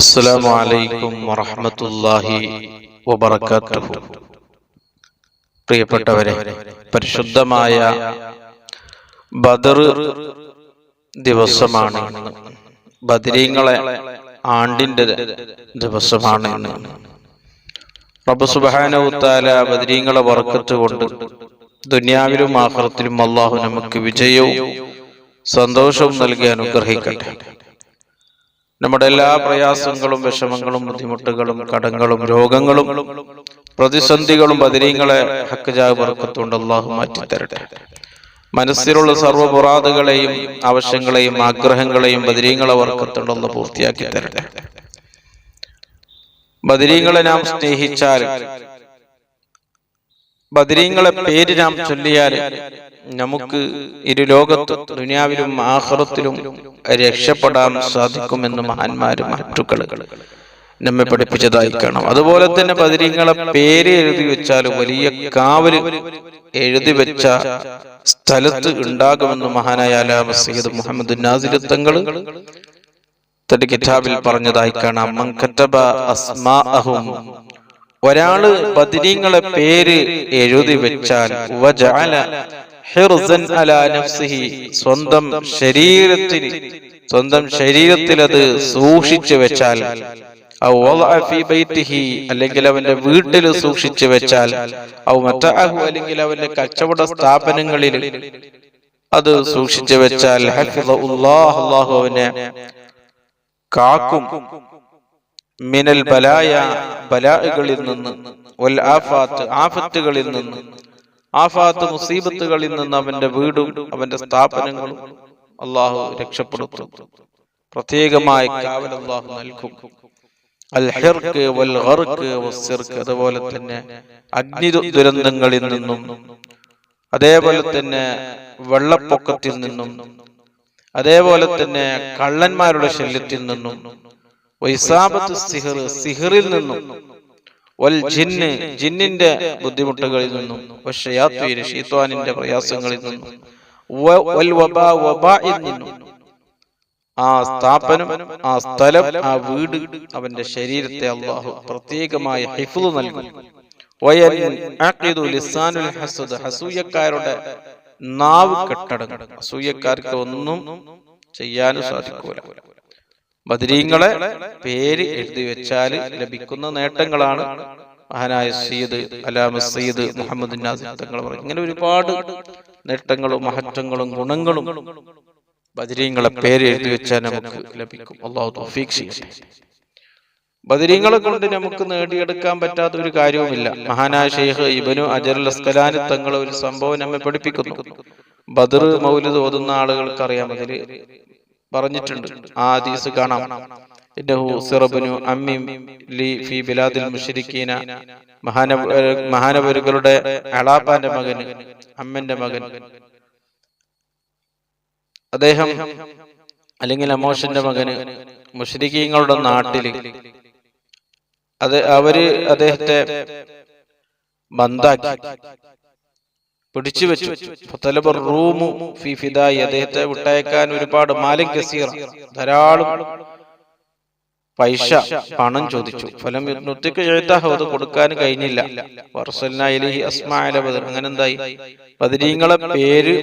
السلام عليكم ورحمة الله وبركاته പ്രിയപ്പെട്ടവരെ പരിശുദ്ധമായ ബദർ ദിവസമാണ് ഇന്ന് ബദരീങ്ങളെ ആണ്ടിന്റെ ദിവസമാണ് ഇന്ന് റബ്ബ് സുബാനവുത്താല ബദരീങ്ങളെ വർക്കത്ത് കൊണ്ട് ദുനിയാവിലും ആഹ്റത്തിലും അള്ളാഹു നമുക്ക് വിജയവും സന്തോഷവും നൽകി അനുഗ്രഹിക്കട്ടെ നമ്മുടെ എല്ലാ പ്രയാസങ്ങളും വിഷമങ്ങളും ബുദ്ധിമുട്ടുകളും കടങ്ങളും രോഗങ്ങളും പ്രതിസന്ധികളും ബദരീങ്ങളെ ഹക്കജാവ് വർക്കത്തുകൊണ്ട് അള്ളാഹു മാറ്റിത്തരട്ടെ. മനസ്സിലുള്ള സർവ പുറാതുകളെയും ആവശ്യങ്ങളെയും ആഗ്രഹങ്ങളെയും ബദിരീങ്ങളെ വർക്കത്തുകൊണ്ട് ഒന്ന് പൂർത്തിയാക്കി തരട്ടെ ബദിരീങ്ങളെ നാം സ്നേഹിച്ചാൽ ബദരീങ്ങളെ പേര് നാം ചൊല്ലിയാൽ നമുക്ക് ഇരു ലോകത്തും ദുനിയാവിലും ആഹ്റത്തിലും രക്ഷപ്പെടാൻ സാധിക്കുമെന്ന് മഹാന്മാരും മറ്റുക്കൾ നമ്മെ പഠിപ്പിച്ചതായി കാണാം. അതുപോലെ തന്നെ ബദരീങ്ങളെ പേര് എഴുതി വെച്ചാൽ വലിയ കാവൽ എഴുതി വെച്ച സ്ഥലത്ത് ഉണ്ടാകുമെന്ന് മഹാനായ അലാമ സയ്യിദ് മുഹമ്മദ് നാസിർ തങ്ങൾ തന്റെ കിതാബിൽ പറഞ്ഞതായി കാണാം. മങ്കത്തബ അസ്മാഅഹും ഒരാൾ ബദിനീങ്ങളെ പേര് എഴുതി വെച്ചാൽ സ്വന്തം ശരീരത്തിൽ സ്വന്തം ശരീരത്തിൽ അത് സൂക്ഷിച്ചു വെച്ചാൽ അല്ലെങ്കിൽ അവന്റെ വീട്ടിൽ സൂക്ഷിച്ചു വെച്ചാൽ അല്ലെങ്കിൽ അവന്റെ കച്ചവട സ്ഥാപനങ്ങളിൽ അത് സൂക്ഷിച്ചു വെച്ചാൽ അവനെ കാക്കും. മിനൽ ബലായ ബലാകളിൽ നിന്ന് വൽ ആഫാത്ത് ആഫത്തുകളിൽ നിന്ന് ആഫാത്ത് മുസീബത്തുകളിൽ നിന്ന് അവന്റെ വീടും അവന്റെ സ്ഥാപനങ്ങളും അള്ളാഹു രക്ഷപ്പെടുത്തും. പ്രത്യേകമായി കാവൽ അള്ളാഹു നൽകും. അൽ ഹിർക്ക് വൽ വസ്സിർക്ക് അതുപോലെ തന്നെ അഗ്നി ദുരന്തങ്ങളിൽ നിന്നും അതേപോലെ തന്നെ വെള്ളപ്പൊക്കത്തിൽ നിന്നും അതേപോലെ തന്നെ കള്ളന്മാരുടെ ശല്യത്തിൽ നിന്നും സിഹറിൽ നിന്നും വൽ ജിന്ന് ജിന്നിന്റെ ബുദ്ധിമുട്ടുകളിൽ നിന്നും ഷീത്വാനിന്റെ പ്രയാസങ്ങളിൽ നിന്നും വൽ വബാ വബായിൽ നിന്നും ആ സ്ഥാപനം ആ സ്ഥലം ആ വീട് അവന്റെ ശരീരത്തെ അള്ളാഹു പ്രത്യേകമായ ഹിഫു നൽകും. ഹസൂയക്കാരുടെ നാവ് കെട്ടടങ്ങും. അസൂയക്കാർക്ക് ഒന്നും ചെയ്യാനും സാധിക്കൂല. ബദരീങ്ങളെ പേര് എഴുതി വെച്ചാൽ ലഭിക്കുന്ന നേട്ടങ്ങളാണ്. മഹാനായ സയ്യിദ് അലാമ സയ്യിദ് മുഹമ്മദ് തങ്ങൾ പറഞ്ഞു. ഇങ്ങനെ ഒരുപാട് നേട്ടങ്ങളും മഹത്വങ്ങളും ഗുണങ്ങളും ബദരീങ്ങളെ പേര് എഴുതി വെച്ചാൽ നമുക്ക് ലഭിക്കും. അള്ളാഹു ചെയ്യട്ടെ. ബദരീങ്ങളെ കൊണ്ട് നമുക്ക് നേടിയെടുക്കാൻ പറ്റാത്ത ഒരു കാര്യവുമില്ല. മഹാനായ ഷെയ്ഖ് ഇബനു അജർ അസ്കലാനി തങ്ങൾ ഒരു സംഭവം നമ്മെ പഠിപ്പിക്കുന്നു. ബദർ മൗലിദ് ഓതുന്ന ആളുകൾക്ക് അറിയാം. അതിൽ പറഞ്ഞിട്ടുണ്ട്. ആ ഹദീസ് കാണാം. ഇന്നഹു സിറബ്നു അമ്മി ലി ഫി ബിലാദിൽ മുശ്രിക്കീന. മഹാന മഹാനവരുകളുടെ അളാപ്പാന്റെ മകൻ അമ്മന്റെ മകൻ. അദ്ദേഹം അല്ലെങ്കിൽ അമോഷന്റെ മകന് മുശ്രിക്കീങ്ങളുടെ നാട്ടിൽ അത് അവർ അദ്ദേഹത്തെ ബന്ധാക്കി. പിടിച്ചു വെച്ചു. റൂമു ഫി അദ്ദേഹത്തെ വിട്ടയക്കാൻ ഒരുപാട് മാലിക് കസീർ ധാരാളം പൈസ പണം ചോദിച്ചു. ഫലം നുത്തിക്ക് എഴുത്താഹോ അത് കൊടുക്കാൻ കഴിഞ്ഞില്ല. അങ്ങനെ എന്തായി? പതിരീങ്ങളെ പേര്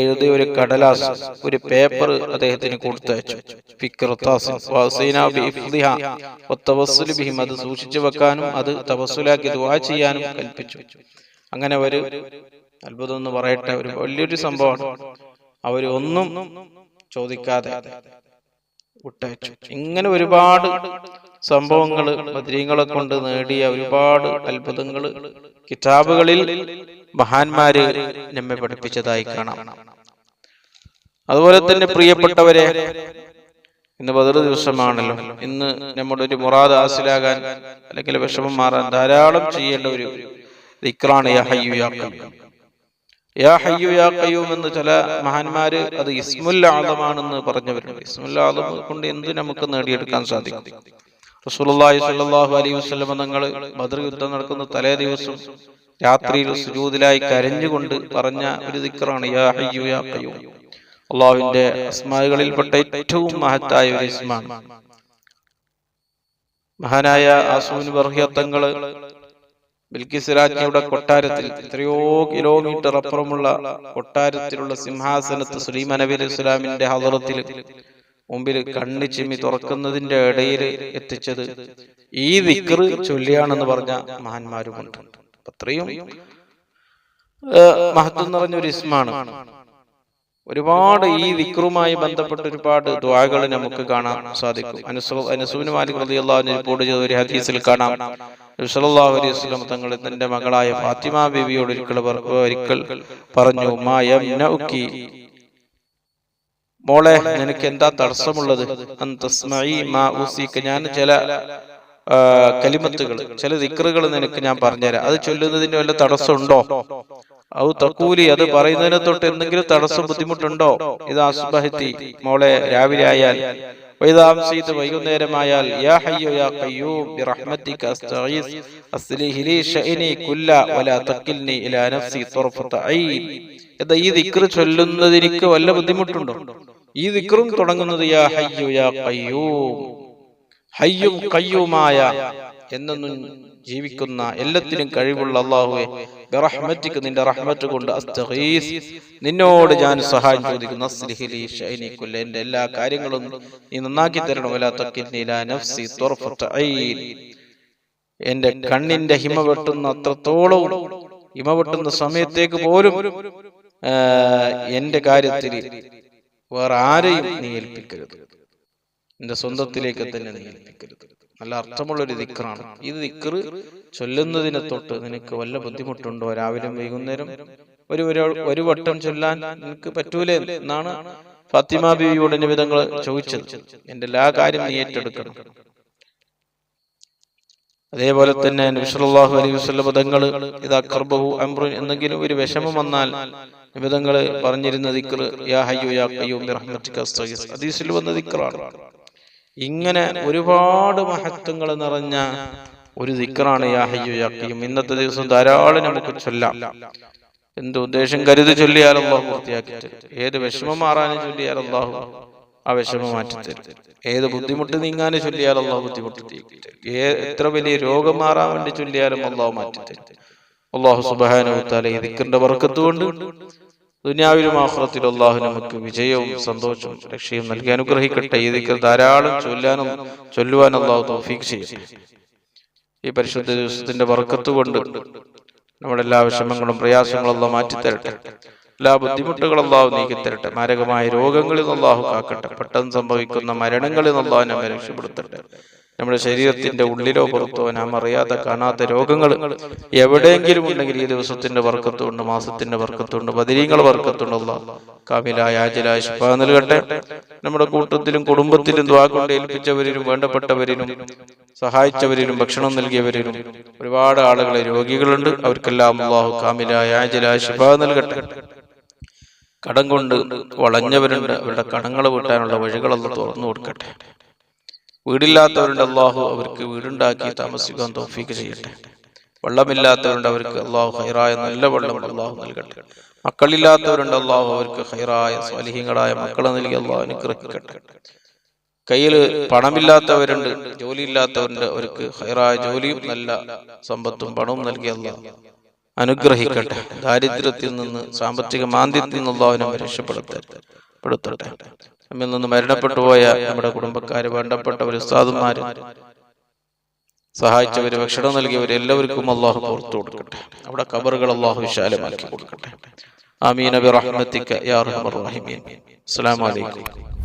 എഴുതിയ ഒരു കടലാസ് ഒരു പേപ്പർ അദ്ദേഹത്തിന് കൊടുത്തയച്ചു. അത് സൂക്ഷിച്ചു വെക്കാനും അത് തപസ്സുലാക്കി ദുവാ ചെയ്യാനും കൽപ്പിച്ചു. അങ്ങനെ ഒരു അത്ഭുതം എന്ന് പറയട്ടെ ഒരു വലിയൊരു സംഭവമാണ്. അവർ ഒന്നും ചോദിക്കാതെ വിട്ടയച്ചു ഇങ്ങനെ ഒരുപാട് സംഭവങ്ങൾ ബദ്രീങ്ങളെ കൊണ്ട് നേടിയ ഒരുപാട് അത്ഭുതങ്ങൾ കിതാബുകളിൽ മഹാന്മാര് നമ്മെ പഠിപ്പിച്ചതായി കാണാം. അതുപോലെ തന്നെ പ്രിയപ്പെട്ടവരെ ഇന്ന് ബദർ ദിവസമാണല്ലോ. ഇന്ന് നമ്മുടെ ഒരു മുറാദ് ഹാസിലാകാൻ അല്ലെങ്കിൽ വിഷമം മാറാൻ ധാരാളം ചെയ്യേണ്ട ഒരു ദിക്റാണ് യാ ഹയ്യു യാ ഹയ്യു യാ എന്ന് ചില മഹാന്മാര് അത് ഇസ്മുൽ ആദമാണെന്ന് പറഞ്ഞവരുണ്ട്. ഇസ്മുൽ ആദം കൊണ്ട് എന്ത് നമുക്ക് നേടിയെടുക്കാൻ സാധിക്കും? റസൂലുള്ളാഹി സ്വല്ലല്ലാഹു അലൈഹി വസല്ലം തങ്ങൾ ബദർ യുദ്ധം നടക്കുന്ന തലേ ദിവസം രാത്രിയിൽ സുജൂദിലായി കരഞ്ഞുകൊണ്ട് പറഞ്ഞ ഒരു ദിക്റാണ് യാ ഹയ്യു യാ അള്ളാഹുവിന്റെ അസ്മാകളിൽപ്പെട്ട ഏറ്റവും മഹത്തായ ഒരു ഇസ്മാണ്. മഹാനായ ആസൂൻ ബർഹിയത്തങ്ങൾ ബിൽക്കിസ് രാജ്ഞിയുടെ കൊട്ടാരത്തിൽ എത്രയോ കിലോമീറ്റർ അപ്പുറമുള്ള കൊട്ടാരത്തിലുള്ള സിംഹാസനത്ത് സുലൈമാൻ നബി അലൈഹി ഇസ്ലാമിന്റെ ഹദറത്തിൽ മുമ്പിൽ കണ്ണി ചിമ്മി തുറക്കുന്നതിന്റെ ഇടയിൽ എത്തിച്ചത് ഈ വിക്ർ ചൊല്ലിയാണെന്ന് പറഞ്ഞ മഹാന്മാരുമുണ്ട്. അത്രയും മഹത്വം നിറഞ്ഞൊരു ഇസ്മാണ്. ഒരുപാട് ഈ വിക്രുമായി ബന്ധപ്പെട്ട ഒരുപാട് ദ്വാകൾ നമുക്ക് കാണാൻ സാധിക്കും. അനുസുബിന് മാലിക് റളിയല്ലാഹു റിപ്പോർട്ട് ചെയ്ത ഒരു ഹദീസിൽ കാണാം. സല്ലല്ലാഹു അലൈഹി വസല്ലം തങ്ങൾ തന്റെ മകളായ ഫാത്തിമ ബീവിയോട് ഒരിക്കൽ ഒരിക്കൽ പറഞ്ഞു മാ യംനഉക്കി. മോളെ നിനക്ക് എന്താ തടസ്സമുള്ളത്? ഞാൻ ചില കലിമത്തുകൾ ചില ദിക്കറുകൾ നിനക്ക് ഞാൻ പറഞ്ഞുതരാം. അത് ചൊല്ലുന്നതിന്റെ വല്ല തടസ്സമുണ്ടോ? ഔ തക്കൂലി അത് പറയുന്നതിനെ തൊട്ട് എന്തെങ്കിലും തടസ്സം ബുദ്ധിമുട്ടുണ്ടോ? ഇത് അസുബഹത്തി മോളെ രാവിലെ ആയാൽ. വൈതാംസീത് വൈകുന്നേരമായാൽ യാ ഹയ്യോ യാ ഖയ്യൂം ബിറഹ്മതിക അസ്തഗീസ്. അസ്ലിഹി ലി ഷഅനി കുല്ല വലാ തഖിൽനി ഇലാ നഫ്സി തർഫത ഐൻ ഇത് ഈ ദിക്ർ ചൊല്ലുന്നതിന് വല്ല ബുദ്ധിമുട്ടുണ്ടോ? ഈ ദിക്റും തുടങ്ങുന്നത് യാ ഹയ്യോ യാ ഖയ്യൂം. ഹയ്യും കയ്യുമായ എന്നൊന്നും ജീവിക്കുന്ന എല്ലാത്തിനും കഴിവുള്ള അള്ളാഹുവെ ബറഹ്മത്തിക്ക് നിന്റെ റഹ്മത്ത് കൊണ്ട് അസ്തഗീസ്. നിന്നോട് ഞാൻ സഹായം ചോദിക്കുന്നു. അസ്ലിഹിലി ഷൈനിക്കുല്ല എന്റെ എല്ലാ കാര്യങ്ങളും നീ നന്നാക്കി തരണം വലാ തക്കിൽനി ലാ നഫ്സി തുർഫത ഐൻ എന്റെ കണ്ണിന്റെ ഹിമ വെട്ടുന്ന അത്രത്തോളം ഹിമ വെട്ടുന്ന സമയത്തേക്ക് പോലും എന്റെ കാര്യത്തിൽ വേറെ ആരെയും നീ ഏൽപ്പിക്കരുത്. എന്റെ സ്വന്തത്തിലേക്ക് തന്നെ നീ നല്ല അർത്ഥമുള്ള ഒരു ദിക്കറാണ്. ഈ ദിക്കറ് ചൊല്ലുന്നതിനെ തൊട്ട് നിനക്ക് വല്ല ബുദ്ധിമുട്ടുണ്ടോ? രാവിലെ വൈകുന്നേരം ഒരു ഒരു വട്ടം ചൊല്ലാൻ നിനക്ക് പറ്റൂലേ എന്നാണ് ഫാത്തിമ ബീവിയോട് നിമിതങ്ങൾ ചോദിച്ചത്. എന്റെ എല്ലാ കാര്യം നീ ഏറ്റെടുക്കണം. അതേപോലെ തന്നെ നബിസ്വല്ലാഹു അലൈഹി വസ്ലം പദങ്ങൾ ഇതാ കർബഹു അംറു എന്തെങ്കിലും ഒരു വിഷമം വന്നാൽ നിമിതങ്ങൾ പറഞ്ഞിരുന്ന ദിക്കർ യാ ഹയ്യു യാ ഖയ്യൂം ബിറഹ്മതിക അസ്തഗീസ്. ഹദീസിൽ വന്ന ദിക്റാണ് ഇങ്ങനെ ഒരുപാട് മഹത്വങ്ങൾ നിറഞ്ഞ ഒരു ദിക്കറാണ് യാ ഹയ്യു യാ ഇന്നത്തെ ദിവസം ധാരാളം നമുക്ക് ചൊല്ലാം. എന്ത് ഉദ്ദേശം കരുതി ചൊല്ലിയാൽ അള്ളാഹു പൂർത്തിയാക്കിത്തരും ഏത് വിഷമം മാറാനും ചൊല്ലിയാൽ അള്ളാഹു ആ വിഷമം മാറ്റി തരും. ഏത് ബുദ്ധിമുട്ട് നീങ്ങാനും ചൊല്ലിയാൽ അള്ളാഹു ബുദ്ധിമുട്ട് എത്ര വലിയ രോഗം മാറാൻ വേണ്ടി ചൊല്ലിയാലും അള്ളാഹു മാറ്റി തരും. അള്ളാഹു സുബാനുത്താല ഈ ദിക്കറിന്റെ വർക്കത്തുകൊണ്ട് ദുനിയാവിലും ആഹ്റത്തിലും അള്ളാഹു നമുക്ക് വിജയവും സന്തോഷവും രക്ഷയും നൽകി അനുഗ്രഹിക്കട്ടെ. ദിക്കർ ധാരാളം ചൊല്ലാനും ചൊല്ലുവാൻ അള്ളാഹു തോഫീക്ക് ചെയ്യട്ടെ. ഈ പരിശുദ്ധ ദിവസത്തിന്റെ വർക്കത്ത് കൊണ്ട് നമ്മുടെ എല്ലാ വിഷമങ്ങളും പ്രയാസങ്ങളും അള്ളാഹ് മാറ്റിത്തരട്ടെ. എല്ലാ ബുദ്ധിമുട്ടുകളും അള്ളാഹു നീക്കിത്തരട്ടെ. മാരകമായ രോഗങ്ങളിൽ അള്ളാഹു കാക്കട്ടെ. പെട്ടെന്ന് സംഭവിക്കുന്ന മരണങ്ങളിൽ അള്ളാഹു നമ്മെ രക്ഷപ്പെടുത്തട്ടെ. നമ്മുടെ ശരീരത്തിന്റെ ഉള്ളിലോ പുറത്തോ നാം അറിയാതെ കാണാത്ത രോഗങ്ങൾ എവിടെയെങ്കിലും ഉണ്ടെങ്കിൽ ഈ ദിവസത്തിന്റെ വർക്കത്തുണ്ട് മാസത്തിന്റെ വർക്കത്തുണ്ട് ബദിരീങ്ങൾ വർക്കത്തുണ്ടല്ല കാമിലായ ആചിലായ ശുഭ നൽകട്ടെ. നമ്മുടെ കൂട്ടത്തിലും കുടുംബത്തിലും ദ്വാകൊണ്ട് ഏൽപ്പിച്ചവരിലും വേണ്ടപ്പെട്ടവരിലും സഹായിച്ചവരിലും ഭക്ഷണം നൽകിയവരിലും ഒരുപാട് ആളുകളെ രോഗികളുണ്ട്. അവർക്കെല്ലാം അള്ളാഹു കാമിലായ ആചിലായ ശുഭ നൽകട്ടെ. കടം കൊണ്ട് വളഞ്ഞവരുണ്ട്. അവരുടെ കടങ്ങൾ വീട്ടാനുള്ള വഴികളൊന്ന് തുറന്നു കൊടുക്കട്ടെ. വീടില്ലാത്തവരുണ്ട് അള്ളാഹു അവർക്ക് വീടുണ്ടാക്കി താമസിക്കാൻ തോഫീക്ക് ചെയ്യട്ടെ. വെള്ളമില്ലാത്തവരുണ്ട് അവർക്ക് അള്ളാഹു ഹൈറായ നല്ല വെള്ളം അള്ളാഹു നൽകട്ടെ. മക്കളില്ലാത്തവരുണ്ട് അള്ളാഹു അവർക്ക് ഹൈറായ സ്വാലിഹ്യങ്ങളായ മക്കളെ നൽകി അള്ളാഹു അനുഗ്രഹിക്കട്ടെ. കയ്യിൽ പണമില്ലാത്തവരുണ്ട് ജോലി ഇല്ലാത്തവരുണ്ട് അവർക്ക് ഹൈറായ ജോലിയും നല്ല സമ്പത്തും പണവും നൽകി അള്ളാഹു അനുഗ്രഹിക്കട്ടെ. ദാരിദ്ര്യത്തിൽ നിന്ന് സാമ്പത്തിക മാന്ദ്യത്തിൽ നിന്ന് അള്ളാഹു രക്ഷപ്പെടുത്തട്ടെ. പെടുത്തട്ടെ നമ്മിൽ നിന്ന് മരണപ്പെട്ടു പോയ നമ്മുടെ കുടുംബക്കാര് വേണ്ടപ്പെട്ടവർ ഉസ്താദുമാര്. സഹായിച്ചവര് ഭക്ഷണം നൽകിയവർ എല്ലാവർക്കും അള്ളാഹു പുറത്തു കൊടുക്കട്ടെ. അവിടെ കബറുകൾ അള്ളാഹു വിശാലമാക്കി കൊടുക്കട്ടെ. ആമീൻ. അബി യാ അസ്സലാമു അലൈക്കും.